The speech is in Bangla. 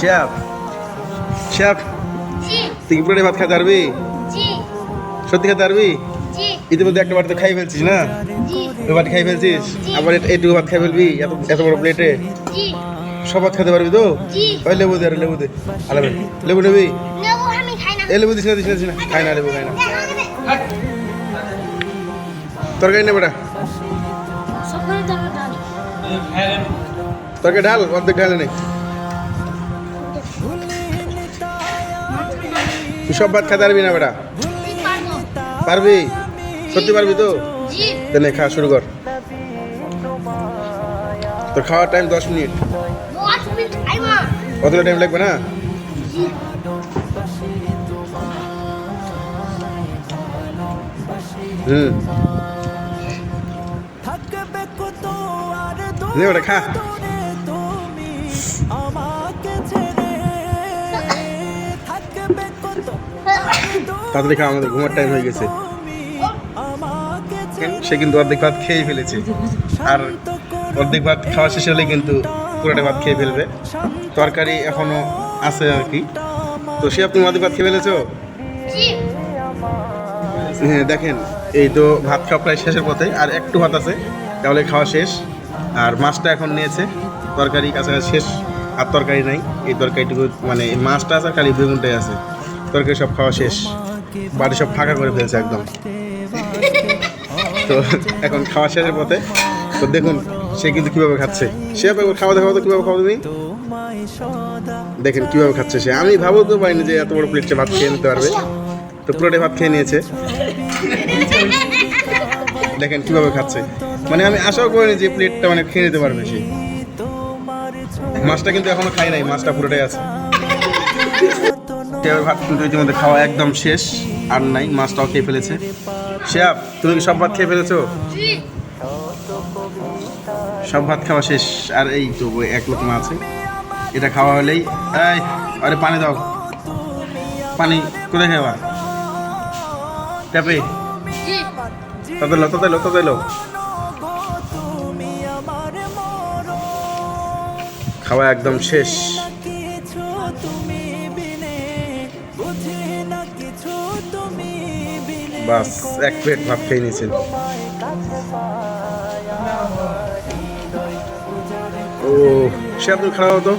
শেফ শেফ তুই কি পুরোটাই ভাত খেতে পারবি? সত্যি খেতে পারবি? জি। ইতিমধ্যে একটা বাড়িতে খাই ফেলছিস না? জি। ওই বাড়ি খাই ফেলছিস? আবার এইটুকু ভাত খাই ফেলবি? এত এত বড় প্লেটে সব ভাত খেতে পারবি তো? ওই লেবু দে আরে লেবু দে। আলাবে লেবু নেবি? নেব আমি খাই না। এ লেবু দিস না দিস না দিস না। খাই না লেবু খাই না। তরকারি নে তো ডাল তরকারি ঢাল, অর্ধেক ঢালে নে। তুই সব ভাত খেতে পারবি না বেটা? পারবি? সত্যি পারবি তো? তাহলে খাওয়া শুরু কর। তোর খাওয়ার টাইম দশ মিনিট। কতটা টাইম লাগবে না? হুম। নে ওটা খা তাড়াতাড়ি খা আমাদের ঘুমার টাইম হয়ে গেছে। সে কিন্তু অর্ধেক ভাত খেয়েই ফেলেছে। আর অর্ধেক ভাত খাওয়া শেষ হলে কিন্তু পুরোটা ভাত খেয়ে ফেলবে। তরকারি এখনও আছে আর কি। তো সে আপনি অর্ধেক ভাত খেয়ে ফেলেছো? জি। হ্যাঁ দেখেন এই তো ভাত খাওয়া প্রায় শেষের পথে আর একটু ভাত আছে তাহলে খাওয়া শেষ। আর মাছটা এখন নিয়েছে। তরকারি কাছাকাছি শেষ, আর তরকারি নাই। এই তরকারিটুকু মানে মাছটা আছে খালি বেগুনটাই আছে। তরকারি সব খাওয়া শেষ। বাড়ি সব ফাঁকা করে ফেলছে একদম। তো এখন খাওয়া শেষের পথে। তো দেখুন, সে কিন্তু কীভাবে খাচ্ছে। সে একবার খাওয়া দাওয়া তো, কীভাবে খাওয়া তুমি? দেখেন কীভাবে খাচ্ছে সে। আমি ভাবও তো পারিনি যে এত বড় প্লেটে ভাত খেয়ে নিতে পারবে। তো পুরোটাই ভাত খেয়ে নিয়েছে। দেখেন কীভাবে খাচ্ছে। মানে আমি আশাও করিনি যে প্লেটটা মানে খেয়ে নিতে পারবে সে। মাছটা কিন্তু এখনও খাই নাই মাছটা পুরোটাই আছে। ভাত কিন্তু ইতিমধ্যে খাওয়া একদম শেষ আর নাই মাছটাও খেয়ে ফেলেছে। শেয়াব তুমি কি সব ভাত খেয়ে ফেলেছো? সব ভাত খাওয়া শেষ আর এই তো এক লোক মাছ আছে। এটা খাওয়া হলেই আরে পানি দাও। পানি কোথায় খাওয়া? ট্যাপে? তুমি আমার মরণ খাওয়া একদম শেষ। বাস, এক প্লেট ভাত খেয়ে নিয়েছেন ও, সে আপনি খাওয়া হতো?